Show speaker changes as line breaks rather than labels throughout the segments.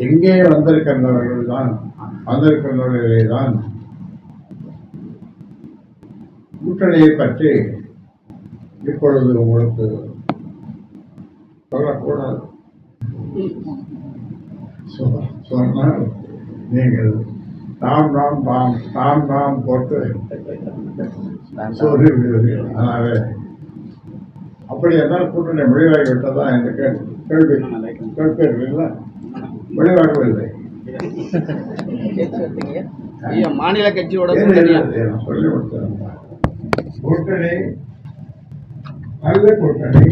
எங்கே வந்திருக்கின்றவர்கள் தான் வந்திருக்கின்றவர்களே தான் கூட்டணியை பற்றி இப்பொழுது உங்களுக்கு சொல்லக்கூடாது. சொ- சொன்னால் நீங்கள் தாம் தாம் பாம் தாம் தாம் போட்டு சொல்லி விடுவீர்கள். அப்படி என்றால் கூட்டணி முடிவாகிவிட்டதா என்று கே- கேள்வி கேட்பீர்களா?
ஐயா மாநில கட்சியோட
கூட்டணி நல்ல கூட்டணி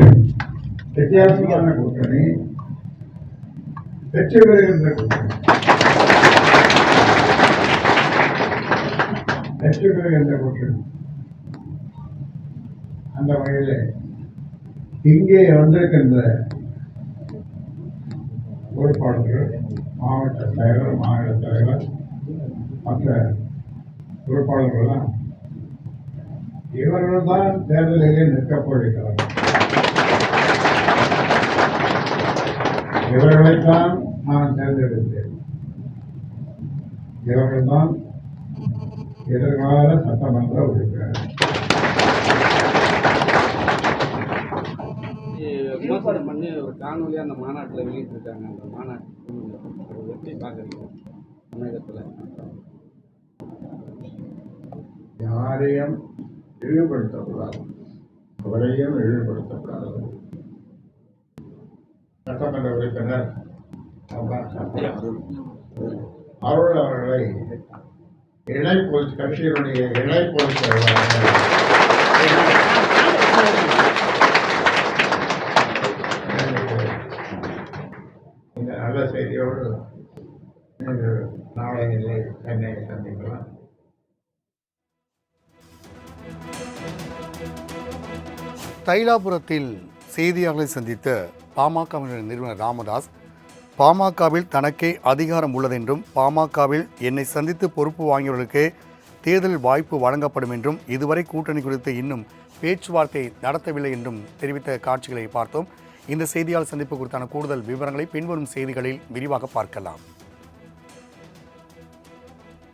வித்தியாசமான கூட்டணி வெற்றி பெறுகின்ற கூட்டணி. வெற்றி பெறுகின்ற கூட்டணி. அந்த வகையில் இங்கே வந்திருக்கின்ற பொறுப்பாளர்கள் மாவட்ட தலைவர் மாநில தலைவர் மற்ற பொறுப்பாளர்கள்லாம் இவர்கள் தான் தேர்தலிலே நிற்கப் போகிறார்கள். இவர்களைத்தான் நான் தேர்ந்தெடுத்தேன். இவர்கள்தான் எதிர்கால சட்டமன்ற உறுப்பினர்.
விமர்சனம் பண்ணி ஒரு காணொலியாக அந்த மாநாட்டில் வெளியிட்டிருக்காங்க. அந்த மாநாட்டு அதை எப்படி பார்க்குறீங்க? தமிழகத்தில்.
யாரையும் இழிவுபடுத்தக்கூடாது. அவரையும் இழிவுபடுத்தக்கூடாது. சட்டமன்ற உறுப்பினர் அருள் அவர்களை இணை பொது கட்சியினுடைய இணை பொலிஸ் செய்தியோடு நாளையிலே சென்னையை சந்திக்கலாம்
தைலாபுரத்தில் செய்தியாளர்களை சந்தித்த பாமகவினர் நிறுவனர் ராமதாஸ் பாமகவில் தனக்கே அதிகாரம் உள்ளதென்றும் பாமகவில் என்னை சந்தித்து பொறுப்பு வாங்கியவர்களுக்கு தேர்தல் வாய்ப்பு வழங்கப்படும் என்றும் இதுவரை கூட்டணி குறித்து இன்னும் பேச்சுவார்த்தை நடத்தவில்லை என்றும் தெரிவித்த காட்சிகளை பார்த்தோம். இந்த செய்தியாளர் சந்திப்பு குறித்தான கூடுதல் விவரங்களை பின்வரும் செய்திகளில் விரிவாக பார்க்கலாம்.